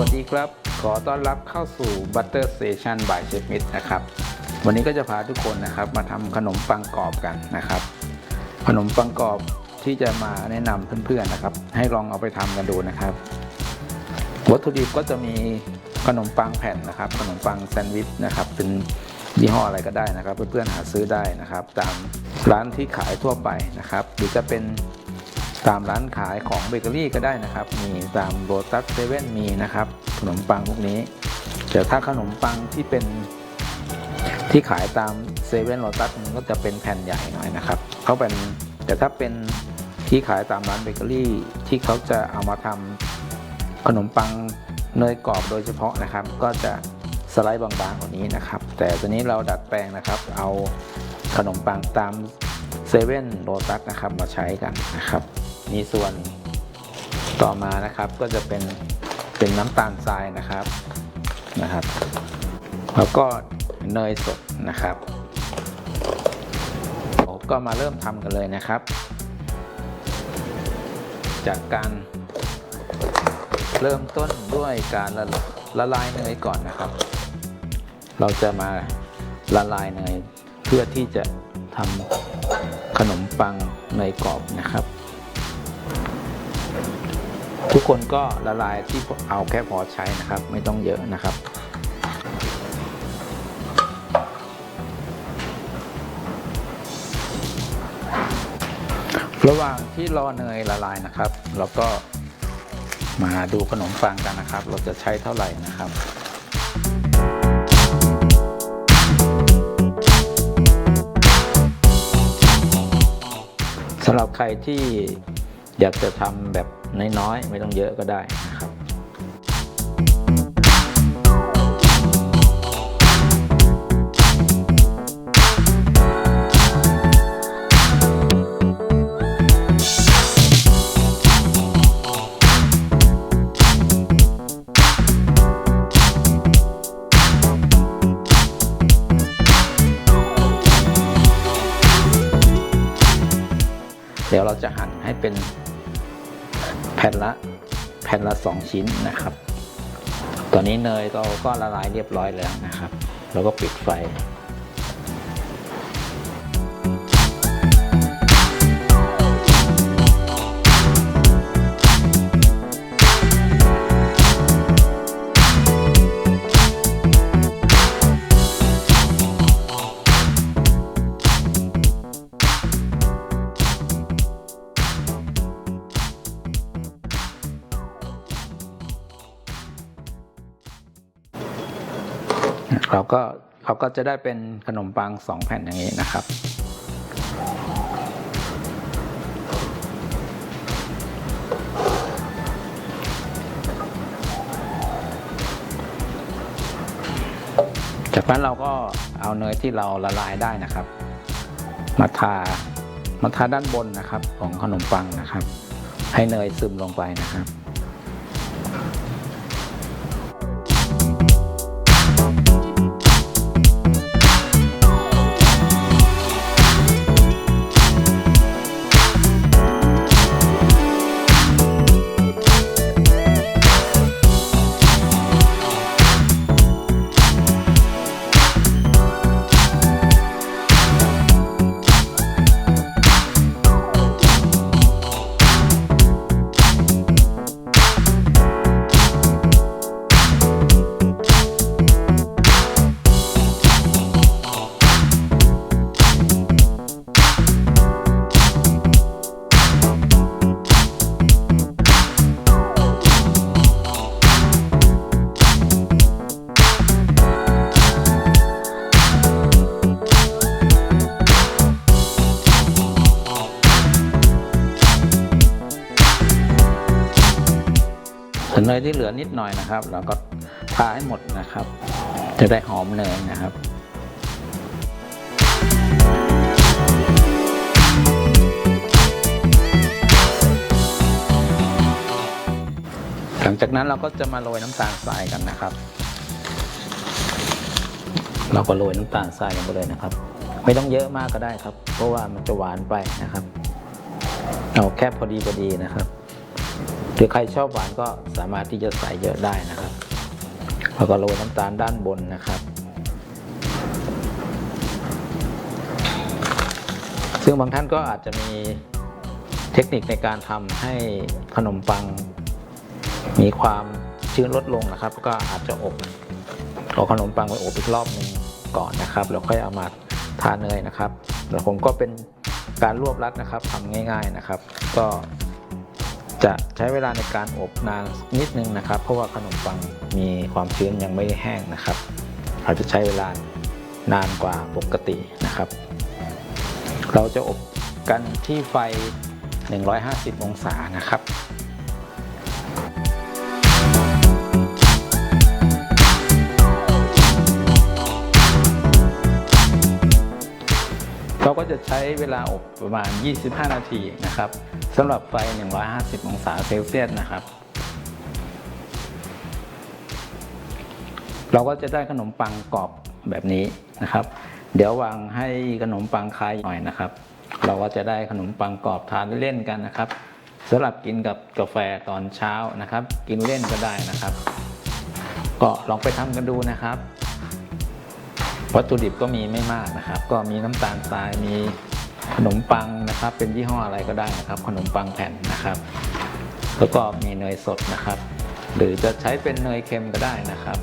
วัสดีครับ ขอต้อนรับเข้าสู่ Butter Station by Chef Mitt นะครับ วันนี้ก็จะพาทุกคนนะครับมาทำขนมปังกรอบกันนะครับ ขนมปังกรอบที่จะมาแนะนำเพื่อนๆนะครับ ให้ลองเอาไปทำกันดูนะครับ วัตถุดิบก็จะมีขนมปังแผ่นนะครับ ขนมปังแซนด์วิชนะครับ เป็นยี่ห้ออะไรก็ได้นะครับ เพื่อนๆหาซื้อได้นะครับ ตามร้านที่ขายทั่วไปนะครับ หรือจะเป็น ตามร้านขายของเบเกอรี่ก็ได้นะครับ มีตามโรตัสเซเว่นมีนะครับขนมปังพวกนี้แต่ถ้าขนมปังที่เป็นที่ขายตามเซเว่นโรตัสมันก็จะเป็นแผ่นใหญ่หน่อยนะครับเขาเป็นแต่ถ้าเป็นที่ขายตามร้านเบเกอรี่ที่เขาจะเอามาทำขนมปังเนยกรอบโดยเฉพาะนะครับ ก็จะสไลด์บางๆกว่านี้นะครับ แต่ตัวนี้เราดัดแปลงนะครับ เอาขนมปังตามเซเว่นโ t ตัสนะครับมาใช้กันนะครับ มีส่วนต่อมานะครับก็จะเป็นเป็นน้ำตาลทรายนะครับนะครับ แล้วก็เนยสดนะครับผมก็มาเริ่มทำกันเลยนะครับ จากการเริ่มต้นด้วยการละละลายเนยก่อนนะครับ เราจะมาละลายเนยเพื่อที่จะทำขนมปังเนยกรอบนะครับ ทุกคนก็ละลายที่เอาแค่พอใช้นะครับ ไม่ต้องเยอะนะครับ ระหว่างที่รอเนยละลายนะครับ เราก็มาดูขนมปังกันนะครับ เราจะใช้เท่าไหร่นะครับสำหรับใครที่ อยากจะทำแบบน้อยๆ ไม่ต้องเยอะก็ได้นะครับเดี๋ยวเราจะหั่นให้เป็น ผ่นละแผ่นละสองชิ้นนะครับ ตอนนี้เนยเราก็ละลายเรียบร้อยแล้วนะครับเราก็ปิดไฟ เราก็เราก็จะได้เป็นขนมปังสองแผ่นอย่างนี้นะครับ จากนั้นเราก็เอาเนยที่เราละลายได้นะครับ มาทามาทาด้านบนนะครับของขนมปังนะครับ ให้เนยซึมลงไปนะครับ วนเนยที่เหลือนิดหน่อยนะครับ เราก็ทาให้หมดนะครับ จะได้หอมเนยนะครับหลังจากนั้นเราก็จะมาโรยน้ำตาลทรายกันนะครับ เราก็โรยน้ำตาลทรายลงไปเลยนะครับ ไม่ต้องเยอะมากก็ได้ครับ เพราะว่ามันจะหวานไปนะครับ เอาแค่พอดีพอดีนะครับ หรือใครชอบหวานก็สามารถที่จะใส่เยอะได้นะครับแล้วก็โรยน้ำตาลด้านบนนะครับ ซึ่งบางท่านก็อาจจะมีเทคนิคในการทำให้ขนมปัง มีความชื้นลดลงนะครับ ก็อาจจะอบเอาขนมปังไปอบอีกรอบหนึ่งก่อนนะครับแล้วค่อยเอามาทาเนยนะครับแล้วผมก็เป็นการรวบรัดนะครับทำง่าย ๆนะครับ ก็ จะใช้เวลาในการอบนานนิดนึงนะครับ เพราะว่าขนมปังมีความชื้นยังไม่แห้งนะครับอาจจะใช้เวลานานกว่าปกตินะครับ เราจะอบกันที่ไฟ 150 องศานะครับ ก็จะใช้เวลาอบประมาณ 25 นาทีนะครับสำหรับไฟ 150 องศาเซลเซียสนะครับ เราก็จะได้ขนมปังกรอบแบบนี้นะครับ เดี๋ยววางให้ขนมปังคายหน่อยนะครับ เราก็จะได้ขนมปังกรอบทานเล่นๆกันนะครับสำหรับกินกับกาแฟตอนเช้านะครับ กินเล่นก็ได้นะครับ ก็ลองไปทำกันดูนะครับ วัตถุดิบก็มีไม่มากนะครับ ก็มีน้ำตาลทรายมีขนมปังนะครับ เป็นยี่ห้ออะไรก็ได้นะครับ ขนมปังแผ่นนะครับ แล้วก็มีเนยสดนะครับ หรือจะใช้เป็นเนยเค็มก็ได้นะครับ